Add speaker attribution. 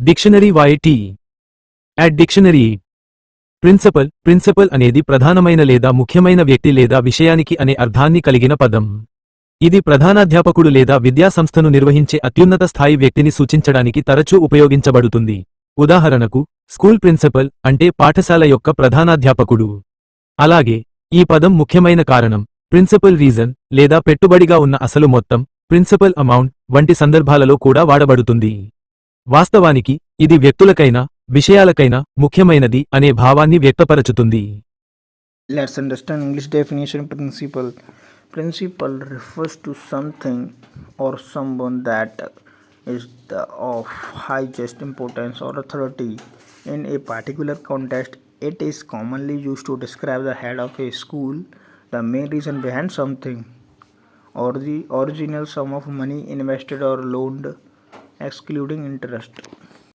Speaker 1: Dictionary వైటి at dictionary. Principal principal అనేది ప్రధానమైన లేదా ముఖ్యమైన వ్యక్తి లేదా విషయానికి అనే అర్థాన్ని కలిగిన పదం. ఇది ప్రధానాధ్యాపకుడు లేదా విద్యాసంస్థను నిర్వహించే అత్యున్నత స్థాయి వ్యక్తిని సూచించడానికి తరచూ ఉపయోగించబడుతుంది. ఉదాహరణకు స్కూల్ ప్రిన్సిపల్ అంటే పాఠశాల యొక్క ప్రధానాధ్యాపకుడు. అలాగే ఈ పదం ముఖ్యమైన కారణం ప్రిన్సిపల్ రీజన్ లేదా పెట్టుబడిగా ఉన్న అసలు మొత్తం ప్రిన్సిపల్ అమౌంట్ వంటి సందర్భాలలో కూడా వాడబడుతుంది. వాస్తవానికి ఇది వ్యక్తులకైనా విషయాలకైనా ముఖ్యమైనది అనే భావాన్ని వ్యక్తపరచుతుంది.
Speaker 2: Let's understand English definition principal principal refers to something or someone that is the of high highest importance or authority in a particular context it is commonly use to describe the head of a school the main reason behind something or the original sum of money invested or loaned excluding interest.